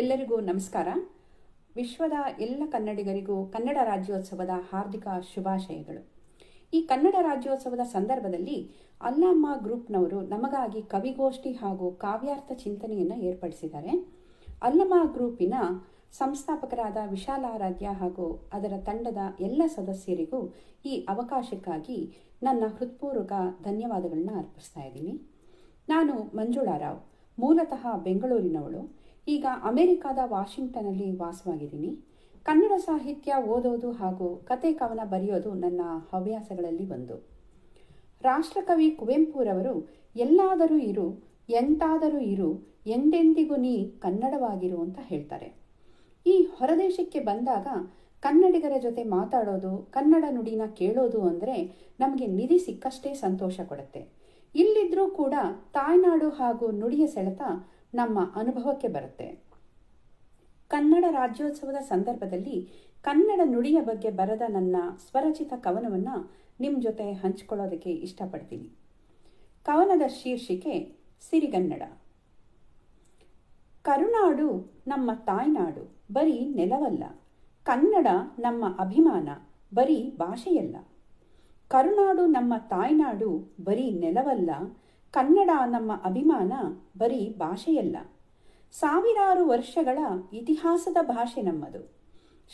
ಎಲ್ಲರಿಗೂ ನಮಸ್ಕಾರ. ವಿಶ್ವದ ಎಲ್ಲ ಕನ್ನಡಿಗರಿಗೂ ಕನ್ನಡ ರಾಜ್ಯೋತ್ಸವದ ಹಾರ್ದಿಕ ಶುಭಾಶಯಗಳು. ಈ ಕನ್ನಡ ರಾಜ್ಯೋತ್ಸವದ ಸಂದರ್ಭದಲ್ಲಿ ಅಲ್ಲಮ್ಮ ಗ್ರೂಪ್ನವರು ನಮಗಾಗಿ ಕವಿಗೋಷ್ಠಿ ಹಾಗೂ ಕಾವ್ಯಾರ್ಥ ಚಿಂತನೆಯನ್ನು ಏರ್ಪಡಿಸಿದ್ದಾರೆ. ಅಲ್ಲಮ್ಮ ಗ್ರೂಪಿನ ಸಂಸ್ಥಾಪಕರಾದ ವಿಶಾಲಾರಾಧ್ಯ ಹಾಗೂ ಅದರ ತಂಡದ ಎಲ್ಲ ಸದಸ್ಯರಿಗೂ ಈ ಅವಕಾಶಕ್ಕಾಗಿ ನನ್ನ ಹೃತ್ಪೂರ್ವಕ ಧನ್ಯವಾದಗಳನ್ನ ಅರ್ಪಿಸ್ತಾ ಇದ್ದೀನಿ. ನಾನು ಮಂಜುಳಾ ರಾವ್, ಮೂಲತಃ ಬೆಂಗಳೂರಿನವಳು. ಈಗ ಅಮೆರಿಕಾದ ವಾಷಿಂಗ್ಟನ್ನಲ್ಲಿ ವಾಸವಾಗಿದ್ದೀನಿ. ಕನ್ನಡ ಸಾಹಿತ್ಯ ಓದೋದು ಹಾಗೂ ಕತೆ ಕವನ ಬರೆಯೋದು ನನ್ನ ಹವ್ಯಾಸಗಳಲ್ಲಿ ಒಂದು. ರಾಷ್ಟ್ರಕವಿ ಕುವೆಂಪುರವರು, ಎಲ್ಲಾದರೂ ಇರು, ಎಂತಾದರೂ ಇರು, ಎಂದೆಂದಿಗೂ ನೀ ಕನ್ನಡವಾಗಿರು ಅಂತ ಹೇಳ್ತಾರೆ. ಈ ಹೊರದೇಶಕ್ಕೆ ಬಂದಾಗ ಕನ್ನಡಿಗರ ಜೊತೆ ಮಾತಾಡೋದು, ಕನ್ನಡ ನುಡಿನ ಕೇಳೋದು ಅಂದರೆ ನಮಗೆ ನಿಧಿ ಸಿಕ್ಕಷ್ಟೇ ಸಂತೋಷ ಕೊಡುತ್ತೆ. ಇಲ್ಲಿದ್ರೂ ಕೂಡ ತಾಯ್ನಾಡು ಹಾಗೂ ನುಡಿಯ ಸೆಳೆತ ನಮ್ಮ ಅನುಭವಕ್ಕೆ ಬರುತ್ತೆ. ಕನ್ನಡ ರಾಜ್ಯೋತ್ಸವದ ಸಂದರ್ಭದಲ್ಲಿ ಕನ್ನಡ ನುಡಿಯ ಬಗ್ಗೆ ಬರೆದ ನನ್ನ ಸ್ವರಚಿತ ಕವನವನ್ನು ನಿಮ್ಮ ಜೊತೆ ಹಂಚಿಕೊಳ್ಳೋದಕ್ಕೆ ಇಷ್ಟಪಡ್ತೀನಿ. ಕವನದ ಶೀರ್ಷಿಕೆ ಸಿರಿಗನ್ನಡ. ಕರುನಾಡು ನಮ್ಮ ತಾಯ್ನಾಡು, ಬರೀ ನೆಲವಲ್ಲ. ಕನ್ನಡ ನಮ್ಮ ಅಭಿಮಾನ, ಬರೀ ಭಾಷೆಯಲ್ಲ. ಕರುನಾಡು ನಮ್ಮ ತಾಯ್ನಾಡು, ಬರೀ ನೆಲವಲ್ಲ. ಕನ್ನಡ ನಮ್ಮ ಅಭಿಮಾನ ಬರೀ ಭಾಷೆಯಲ್ಲ. ಸಾವಿರಾರು ವರ್ಷಗಳ ಇತಿಹಾಸದ ಭಾಷೆ ನಮ್ಮದು.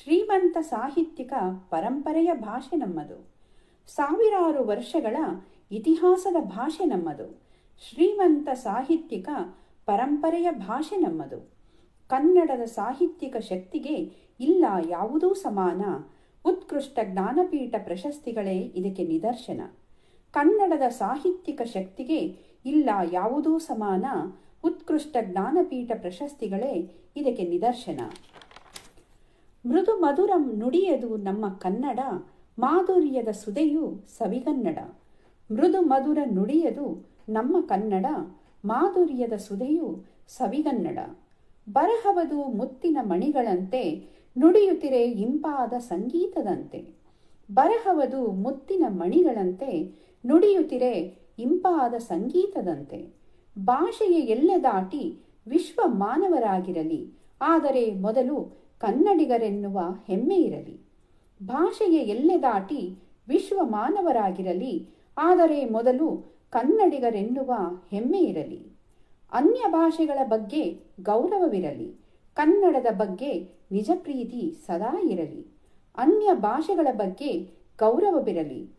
ಶ್ರೀಮಂತ ಸಾಹಿತ್ಯಿಕ ಪರಂಪರೆಯ ಭಾಷೆ ನಮ್ಮದು. ಸಾವಿರಾರು ವರ್ಷಗಳ ಇತಿಹಾಸದ ಭಾಷೆ ನಮ್ಮದು. ಶ್ರೀಮಂತ ಸಾಹಿತ್ಯಿಕ ಪರಂಪರೆಯ ಭಾಷೆ ನಮ್ಮದು. ಕನ್ನಡದ ಸಾಹಿತ್ಯಿಕ ಶಕ್ತಿಗೆ ಇಲ್ಲ ಯಾವುದೂ ಸಮಾನ. ಉತ್ಕೃಷ್ಟ ಜ್ಞಾನಪೀಠ ಪ್ರಶಸ್ತಿಗಳೇ ಇದಕ್ಕೆ ನಿದರ್ಶನ. ಕನ್ನಡದ ಸಾಹಿತ್ಯಿಕ ಶಕ್ತಿಗೆ ಇಲ್ಲ, ಯಾವುದೂ ಸಮಾನ. ಉತ್ಕೃಷ್ಟ ಜ್ಞಾನಪೀಠ ಪ್ರಶಸ್ತಿಗಳೇ ಇದಕ್ಕೆ ನಿದರ್ಶನ. ಮೃದು ಮಧುರ ನುಡಿಯದು ನಮ್ಮ ಕನ್ನಡ, ಮಾಧುರ್ಯದ ಸುದೆಯು ಸವಿಗನ್ನಡ. ಮೃದು ಮಧುರ ನುಡಿಯದು ನಮ್ಮ ಕನ್ನಡ, ಮಾಧುರ್ಯದ ಸುದೆಯು ಸವಿಗನ್ನಡ. ಬರಹವದು ಮುತ್ತಿನ ಮಣಿಗಳಂತೆ ನುಡಿಯುತ್ತಿರೆ ಇಂಪಾದ ಸಂಗೀತದಂತೆ. ಬರಹವದು ಮುತ್ತಿನ ಮಣಿಗಳಂತೆ ನುಡಿಯುತ್ತಿರೆ ಇಂಪಾದ ಸಂಗೀತದಂತೆ. ಭಾಷೆಯ ಎಲ್ಲೆ ದಾಟಿ ವಿಶ್ವ ಮಾನವರಾಗಿರಲಿ ಆದರೆ ಮೊದಲು ಕನ್ನಡಿಗರೆನ್ನುವ ಹೆಮ್ಮೆ ಇರಲಿ. ಭಾಷೆಯ ಎಲ್ಲೆ ದಾಟಿ ವಿಶ್ವ ಮಾನವರಾಗಿರಲಿ ಆದರೆ ಮೊದಲು ಕನ್ನಡಿಗರೆನ್ನುವ ಹೆಮ್ಮೆ ಇರಲಿ. ಅನ್ಯ ಭಾಷೆಗಳ ಬಗ್ಗೆ ಗೌರವವಿರಲಿ. ಕನ್ನಡದ ಬಗ್ಗೆ ನಿಜ ಪ್ರೀತಿ ಸದಾ ಇರಲಿ. ಅನ್ಯ ಭಾಷೆಗಳ ಬಗ್ಗೆ ಗೌರವವಿರಲಿ.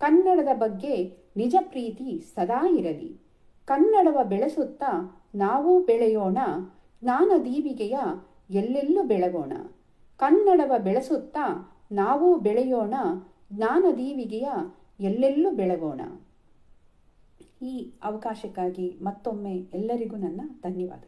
ಕನ್ನಡದ ಬಗ್ಗೆ ನಿಜ ಪ್ರೀತಿ ಸದಾ ಇರಲಿ. ಕನ್ನಡವ ಬೆಳೆಸುತ್ತಾ ನಾವು ಬೆಳೆಯೋಣ, ಜ್ಞಾನ ದೀವಿಗೆಯ ಎಲ್ಲೆಲ್ಲೂ ಬೆಳಗೋಣ. ಕನ್ನಡವ ಬೆಳೆಸುತ್ತಾ ನಾವು ಬೆಳೆಯೋಣ, ಜ್ಞಾನ ದೀವಿಗೆಯ ಎಲ್ಲೆಲ್ಲೂ ಬೆಳಗೋಣ. ಈ ಅವಕಾಶಕ್ಕಾಗಿ ಮತ್ತೊಮ್ಮೆ ಎಲ್ಲರಿಗೂ ನನ್ನ ಧನ್ಯವಾದ